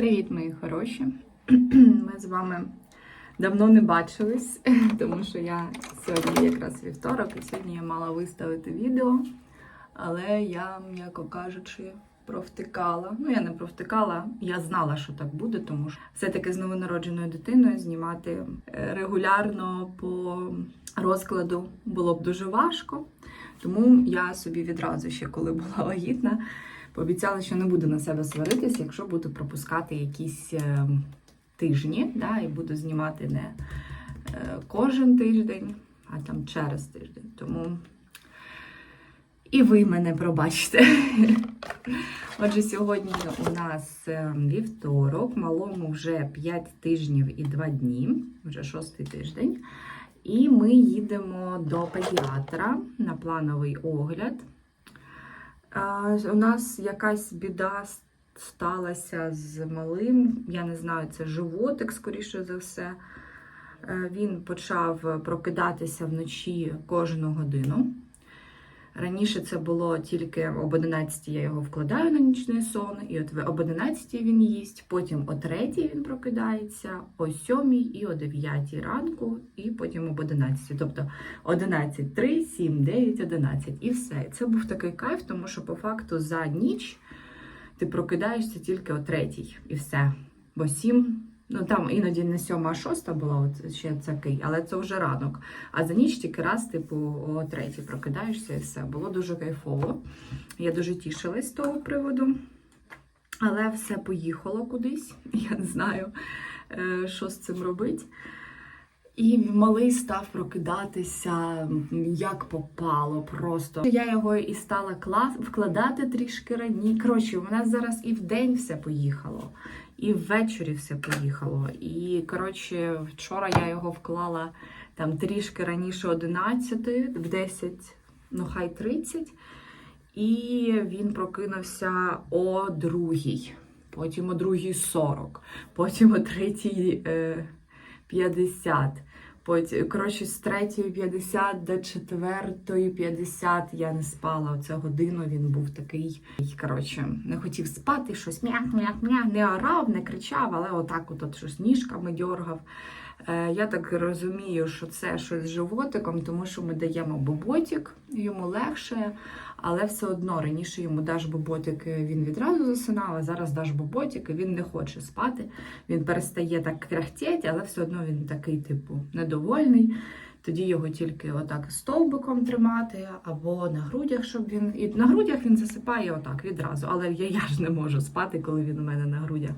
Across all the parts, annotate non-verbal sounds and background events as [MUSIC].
Привіт, мої хороші! [CLEARS THROAT] Ми з вами давно не бачились, [LAUGHS] тому що я сьогодні якраз вівторок, і сьогодні я мала виставити відео, але я, м'яко кажучи, провтикала. Ну, я не провтикала, я знала, що так буде, тому що все-таки з новонародженою дитиною знімати е, регулярно по розкладу було б дуже важко. Тому я собі відразу ще, коли була [LAUGHS] вагітна, пообіцяла, що не буду на себе сваритись, якщо буду пропускати якісь е, тижні, да, і буду знімати не е, кожен тиждень, а там через тиждень. Тому і ви мене пробачте. [LAUGHS] Отже, сьогодні у нас е, вівторок, малому вже 5 тижнів і 2 дні, вже шостий тиждень. І ми їдемо до педіатра на плановий огляд. А, У нас якась біда сталася з малим. Я не знаю, це животик, скоріше за все. Е, Він почав прокидатися вночі кожну годину. Раніше це було тільки об 11 я його вкладаю на нічний сон, і от об 11 він їсть, потім о 3 він прокидається, о 7 і о 9 ранку, і потім об 11. Тобто 11, 3, 7, 9, 11 і все. Це був такий кайф, тому що по факту за ніч ти прокидаєшся тільки о 3 і все. Бо 7 Ну там іноді не сьома, а шоста була, от ще такий, але це вже ранок. А за ніч тільки раз, типу, о третій прокидаєшся і все. Було дуже кайфово. Я дуже тішилась з того приводу. Але все поїхало кудись. [LAUGHS] Я не знаю, е, що з цим робити. І малий став прокидатися як попало просто. Я його і стала вкладати трішки раніше. Коротше, у нас зараз і в день все поїхало, і ввечері все поїхало. І коротше, вчора я його вклала там трішки раніше 11, в 10, ну хай 30. І він прокинувся о другій, потім о другій 40, потім о третій. Е 50. Потім, коротше, з 3.50 до 4.50 я не спала. Оце годину він був такий. Коротше, не хотів спати, щось м'як-м'як-м'як, не орав, не кричав, але отак от, от щось ніжками дьоргав. Е, я так розумію, що це щось з животиком, тому що ми даємо боботик, йому легше, але все одно раніше йому даш боботик, він відразу засинав, а зараз даш боботик, і він не хоче спати. Він перестає так кряхтіти, але все одно він такий, типу, недовольний. Тоді його тільки отак стовбиком тримати, або на грудях, щоб він. І на грудях він засипає отак відразу. Але я, я ж не можу спати, коли він у мене на грудях.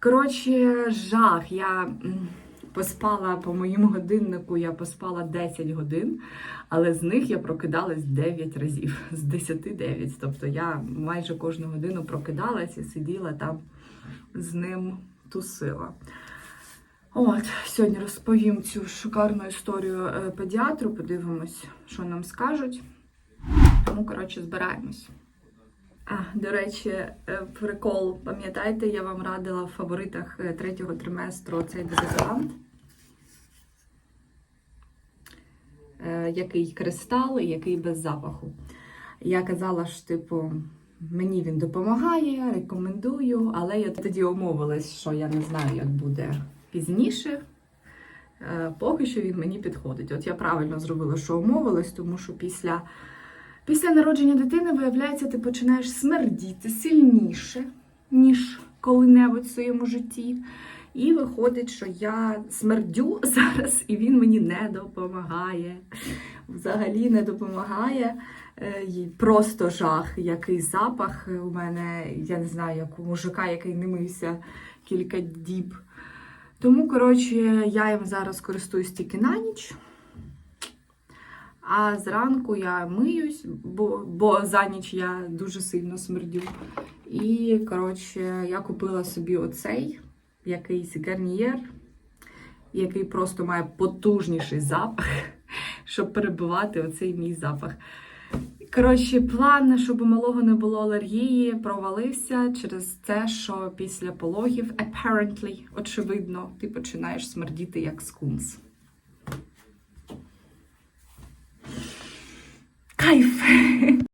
Коротше, жах. Я поспала по моєму годиннику, я поспала 10 годин, але з них я прокидалась 9 разів, з 10 9. Тобто я майже кожну годину прокидалась і сиділа там з ним тусила. От, сьогодні розповім цю шикарну історію е, педіатру, подивимось, що нам скажуть. Тому, коротше, збираємось. А, до речі, е, прикол, пам'ятаєте, я вам радила в фаворитах е, третього триместру цей дезодорант. Е, який кристал і який без запаху. Я казала, що, типу, мені він допомагає, рекомендую, але я тоді умовилась, що я не знаю, як буде пізніше. Поки що він мені підходить. От я правильно зробила, що умовилась, тому що після після народження дитини, виявляється, ти починаєш смердіти сильніше, ніж коли-небудь в своєму житті. І виходить, що я смердю [LAUGHS] зараз, і він мені не допомагає. Взагалі не допомагає. Е, просто жах, який запах у мене, я не знаю, як у мужика, який не мився кілька діб. Тому, коротше, я їм зараз користуюсь тільки на ніч. А зранку я миюсь, бо бо за ніч я дуже сильно смердю. І, коротше, я купила собі оцей якийсь гарнієр, який просто має потужніший запах, [LAUGHS] щоб перебивати оцей мій запах. Коротше, план, щоб у малого не було алергії, провалився через те, що після пологів, apparently, очевидно, ти починаєш смердіти як скунс. Кайф!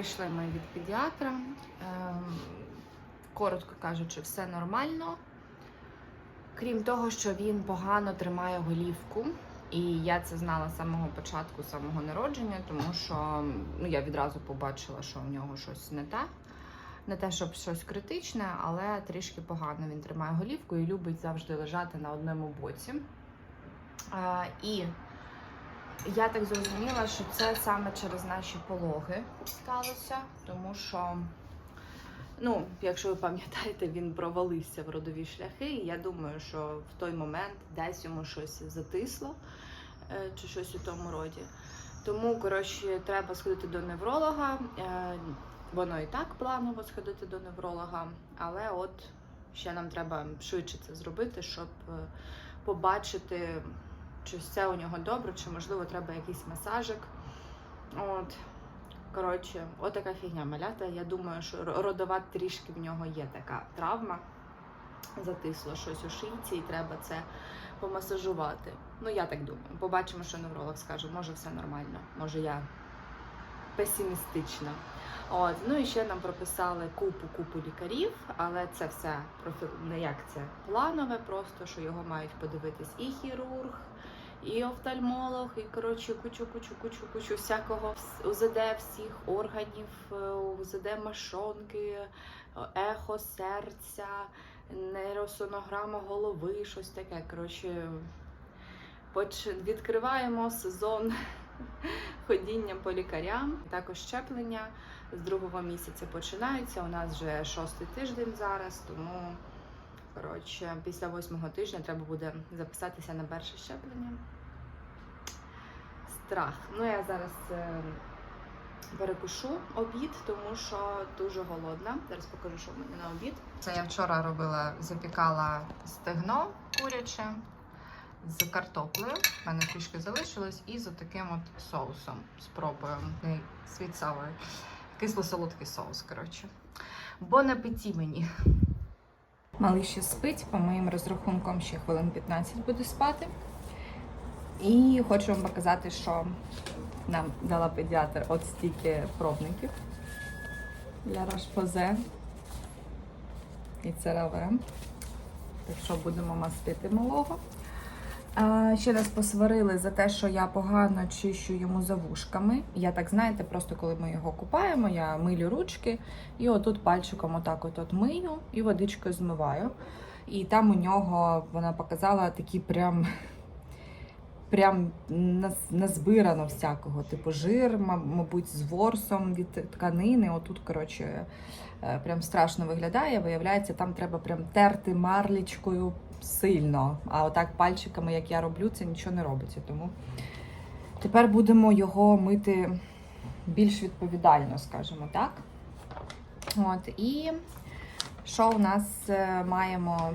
Прийшли ми від педіатра. Ем, коротко кажучи, все нормально. Крім того, що він погано тримає голівку. І я це знала з самого початку, самого народження, тому що ну, я відразу побачила, що в нього щось не те. Не те, щоб щось критичне, але трішки погано він тримає голівку і любить завжди лежати на одному боці. Е, і я так зрозуміла, що це саме через наші пологи сталося, тому що, ну, якщо ви пам'ятаєте, він провалився в родові шляхи, і я думаю, що в той момент десь йому щось затисло е, чи щось у тому роді. Тому, коротше, треба сходити до невролога. Е, Воно і так планово сходити до невролога, але от ще нам треба швидше це зробити, щоб е, побачити, чи все у нього добре, чи можливо треба якийсь масажик. От. Коротше, от така фігня малята. Я думаю, що ро- родова трішки в нього є така травма. Затисло щось у шийці, і треба це помасажувати. Ну, я так думаю. Побачимо, що невролог скаже, може все нормально, може я песимістична. От, ну і ще нам прописали купу купу лікарів, але це все профі... не як це планове, просто що його мають подивитись і хірург, і офтальмолог, і коротше кучу, кучу, кучу, кучу всякого УЗД всіх органів, е, УЗД мошонки, ехо серця, нейросонограма голови, щось таке. Коротше, відкриваємо сезон [LAUGHS] ходіння по лікарям, також щеплення з другого місяця починаються. У нас вже шостий тиждень зараз, тому коротше, після восьмого тижня треба буде записатися на перше щеплення. Страх. Ну я зараз е, перекушу обід, тому що дуже голодна. Зараз покажу, що в мене на обід. Це я вчора робила, запікала стегно куряче з картоплею. У мене трішки залишилось, і з таким от соусом. Спробуємо. Світ. Кисло-солодкий соус, коротше. Бон апеті мені. Малий ще спить, по моїм розрахункам ще хвилин 15 буде спати. І хочу вам показати, що нам дала педіатр от стільки пробників для Рашпозе і цераве. Так що будемо мастити малого. Ще нас посварили за те, що я погано чищу йому за вушками. Я так знаєте, просто коли ми його купаємо, я милю ручки і отут пальчиком отак от, от мию і водичкою змиваю. І там у нього вона показала такі прям. Прям назбирано всякого, типу жир, мабуть, з ворсом від тканини. Отут, коротше, е, прям страшно виглядає. Виявляється, там треба прям терти марлічкою сильно. А отак пальчиками, як я роблю, це нічого не робиться. Тому тепер будемо його мити більш відповідально, скажімо так. От, і що у нас е, маємо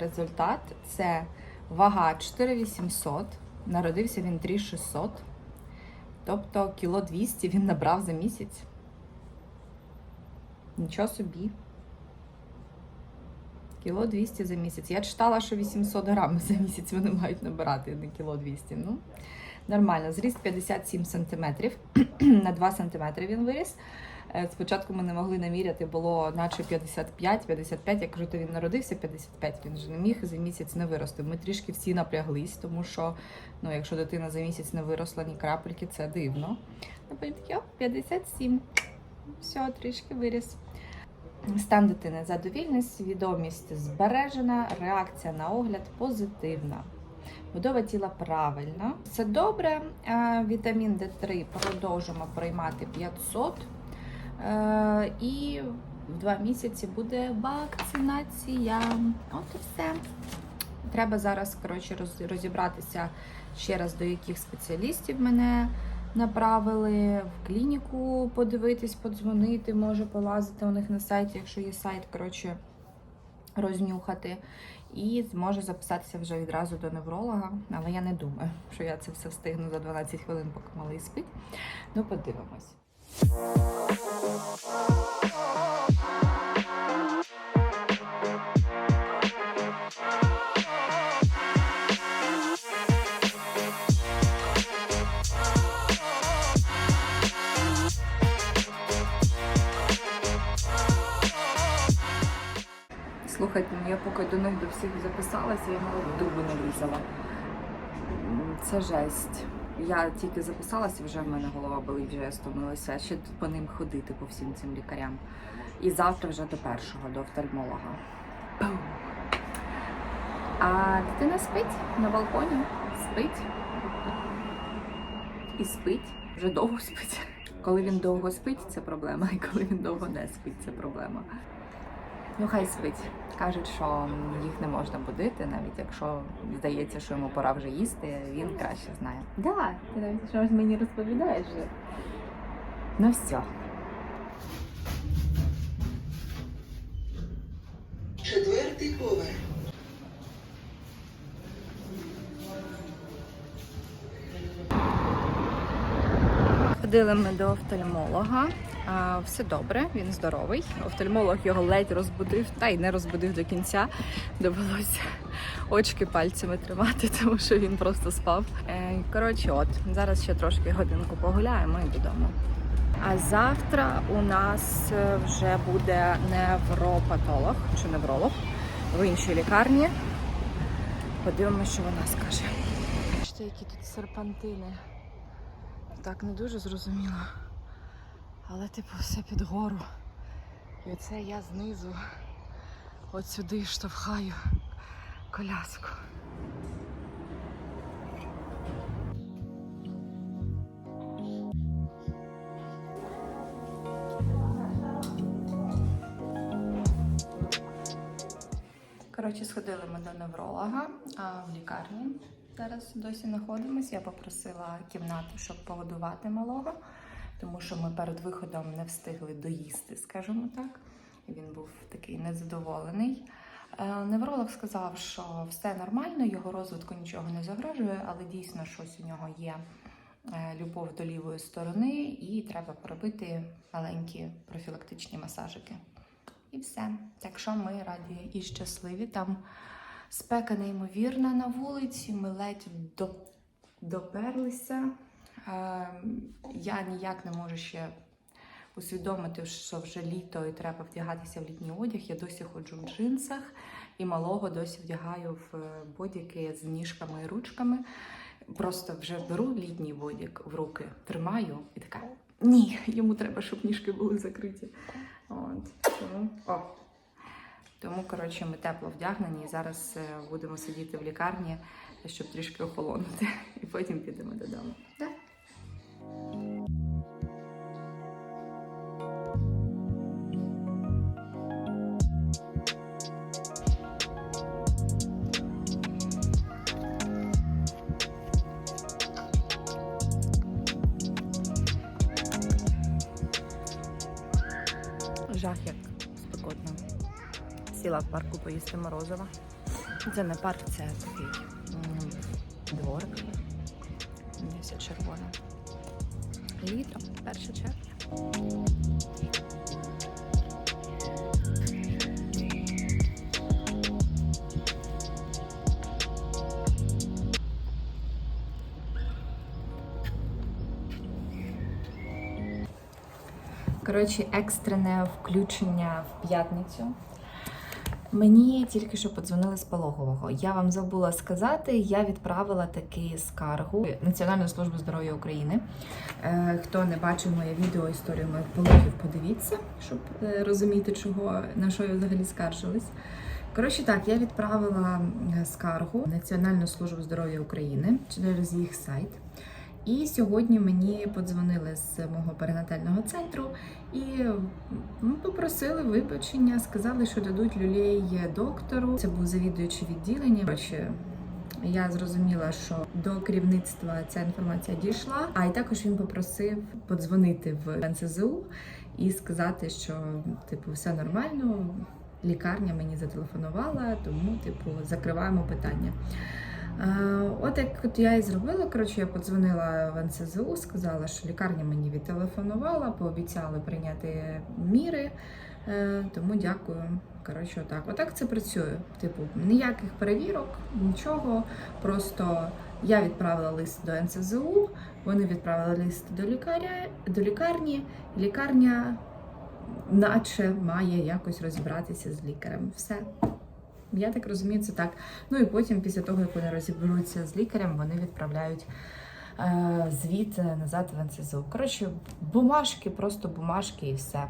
результат? Це вага 4800. Народився він 3600. Тобто кіло 200 він набрав за місяць. Нічого собі. Кіло 200 за місяць. Я читала, що 800 грам за місяць вони мають набирати, не кіло 200. Ну, нормально. Зріст 57 сантиметрів. [CLEARS THROAT] На 2 сантиметри він виріс. Е, Спочатку ми не могли наміряти, було наче 55, 55. Я кажу, то він народився 55, він же не міг за місяць не вирости. Ми трішки всі напряглись, тому що ну, якщо дитина за місяць не виросла ні крапельки, це дивно. Ну, потім такі, о, 57. Все, трішки виріс. Стан дитини задовільний, свідомість збережена, реакція на огляд позитивна. Будова тіла правильна. Все добре. Е, Вітамін Д3 продовжимо приймати 500. Е, І в два місяці буде вакцинація. От і все. Треба зараз коротше, розібратися ще раз, до яких спеціалістів мене направили в клініку подивитись, подзвонити, може полазити у них на сайті, якщо є сайт, коротше, рознюхати. І зможе записатися вже відразу до невролога. Але я не думаю, що я це все встигну за 12 хвилин, поки малий спить. Ну, подивимось. Слухайте, ну я поки до них до всіх записалася, я навіть дуби не лізала. Це жесть. Я тільки записалася, вже в мене голова болить, вже я стомилася. Ще по ним ходити по всім цим лікарям. І завтра вже до першого, до офтальмолога. А дитина спить на балконі, спить. І спить, вже довго спить. Коли він довго спить, це проблема, і коли він довго не спить, це проблема. Ну, хай спить. Кажуть, що їх не можна будити, навіть якщо здається, що йому пора вже їсти, він краще знає. Да, ти навіть щось мені розповідаєш вже. Ну все. Четвертий поверх. Ходили ми до офтальмолога. Все добре, він здоровий. Офтальмолог його ледь розбудив, та й не розбудив до кінця. Довелося очки пальцями тримати, [LAUGHS] тому що він просто спав. Е, Коротше, от зараз ще трошки годинку погуляємо і додому. А завтра у нас е, вже буде невропатолог чи невролог в іншій лікарні. Подивимося, що вона скаже. Бачите, які тут серпантини. Так не дуже зрозуміло. Але типу все під гору. І оце я знизу от сюди штовхаю коляску. Коротше, сходили ми до невролога а, в лікарні. Зараз досі знаходимося. Я попросила кімнату, щоб погодувати малого, тому що ми перед виходом не встигли доїсти, скажімо так. Він був такий незадоволений. Е, Невролог сказав, що все нормально, його розвитку нічого не загрожує, але дійсно щось у нього є е, любов до лівої сторони, і треба поробити маленькі профілактичні масажики. І все. Так що ми раді і щасливі. Там спека неймовірна на вулиці, ми ледь до, доперлися. Е, я ніяк не можу ще усвідомити, що вже літо і треба вдягатися в літній одяг. Я досі ходжу в джинсах і малого досі вдягаю в е, бодіки з ніжками і ручками. Просто вже беру літній бодік в руки, тримаю і така. Ні, йому треба, щоб ніжки були закриті. От, тому, о. Тому, коротше, ми тепло вдягнені і зараз е, будемо сидіти в лікарні, щоб трішки охолонути, [LAUGHS] і потім підемо додому. Да? Поїсти морозива. Це не парк, це такий дворик. Все червоне. Літо, 1 червня. Коротше, екстрене включення в п'ятницю. Мені тільки що подзвонили з пологового. Я вам забула сказати, я відправила таки скаргу Національну службу здоров'я України. Е, Хто не бачив моє відео історію моїх пологів, подивіться, щоб е, розуміти, чого на що я взагалі скаржилась. Коротше, так, я відправила е, скаргу Національну службу здоров'я України через їх сайт. І сьогодні мені подзвонили з мого перинатального центру і ну, попросили вибачення, сказали, що дадуть люлей доктору. Це був завідуючий відділення. Коротше, я зрозуміла, що до керівництва ця інформація дійшла. А й також він попросив подзвонити в НСЗУ і сказати, що типу все нормально. Лікарня мені зателефонувала, тому типу закриваємо питання. Е, От як от я і зробила, коротше, я подзвонила в НСЗУ, сказала, що лікарня мені відтелефонувала, пообіцяли прийняти міри. Е, Тому дякую. Коротше, отак. Отак це працює. Типу, ніяких перевірок, нічого. Просто я відправила лист до НСЗУ, вони відправили лист до лікаря, до лікарні. Лікарня, наче, має якось розібратися з лікарем. Все. Я так розумію, це так. Ну і потім, після того, як вони розіберуться з лікарем, вони відправляють е, звіт назад в НСЗУ. Коротше, бумажки, просто бумажки і все.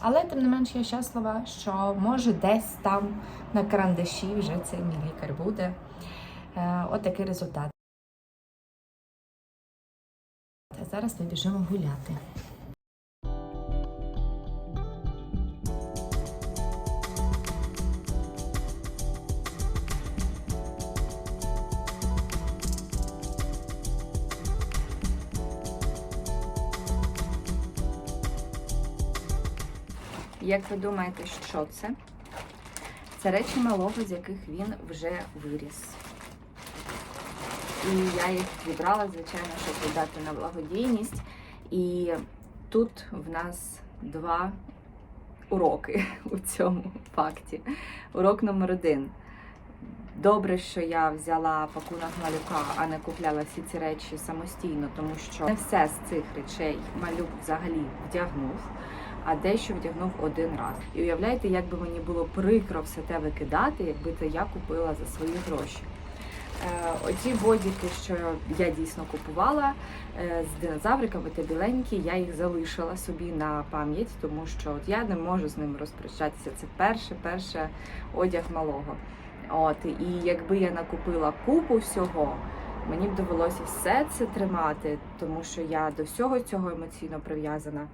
Але тим не менш я щаслива, що може десь там на карандаші вже цей мій лікар буде. Е, от такий результат. А зараз ми біжимо гуляти. Як ви думаєте, що це? Це речі малого, з яких він вже виріс. І я їх зібрала, звичайно, щоб віддати на благодійність. І тут в нас два уроки у цьому факті. Урок номер один. Добре, що я взяла пакунок малюка, а не купляла всі ці речі самостійно, тому що не все з цих речей малюк взагалі вдягнув, а дещо вдягнув один раз. І уявляєте, як би мені було прикро все те викидати, якби це я купила за свої гроші. Е, Оті бодіки, що я дійсно купувала е, з динозавриками та біленькі, я їх залишила собі на пам'ять, тому що от я не можу з ними розпрощатися. Це перше, перше одяг малого. От і якби я накупила купу всього, мені б довелося все це тримати, тому що я до всього цього емоційно прив'язана.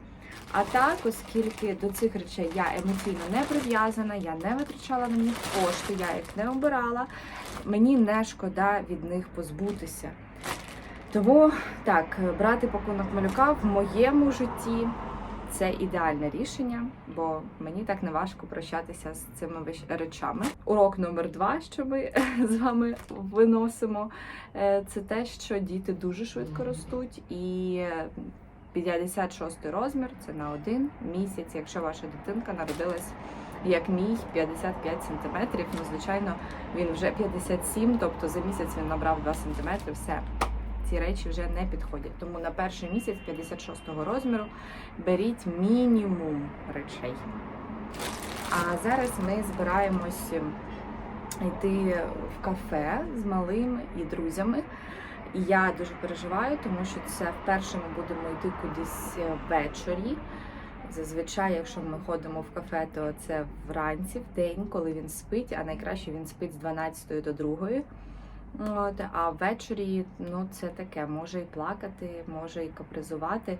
А так, оскільки до цих речей я емоційно не прив'язана, я не витрачала на них кошти, я їх не обирала, мені не шкода від них позбутися. Тому так, брати пакунок малюка в моєму житті це ідеальне рішення, бо мені так не важко прощатися з цими речами. Урок номер два, що ми [LAUGHS] з вами виносимо, е, це те, що діти дуже швидко ростуть і. 56 розмір це на один місяць. Якщо ваша дитинка народилась як мій 55 сантиметрів, ну звичайно, він вже 57, тобто за місяць він набрав 2 сантиметри. Все, ці речі вже не підходять. Тому на перший місяць 56 розміру беріть мінімум речей. А зараз ми збираємось йти в кафе з малим і друзями. І я дуже переживаю, тому що це вперше ми будемо йти кудись ввечері. Зазвичай, якщо ми ходимо в кафе, то це вранці, в день, коли він спить, а найкраще він спить з 12 до 2. От, а ввечері ну, це таке, може і плакати, може і капризувати.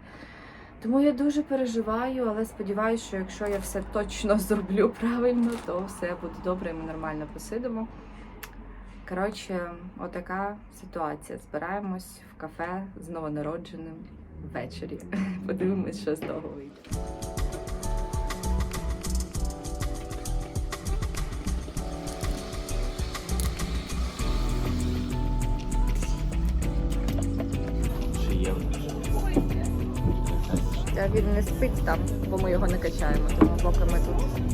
Тому я дуже переживаю, але сподіваюся, що якщо я все точно [LAUGHS] зроблю правильно, то все буде добре, і ми нормально посидимо. Коротше, отака ситуація. Збираємось в кафе з новонародженим ввечері. [LAUGHS] Подивимось, що з того вийде. Він не спить там, бо ми його не качаємо, тому поки ми тут.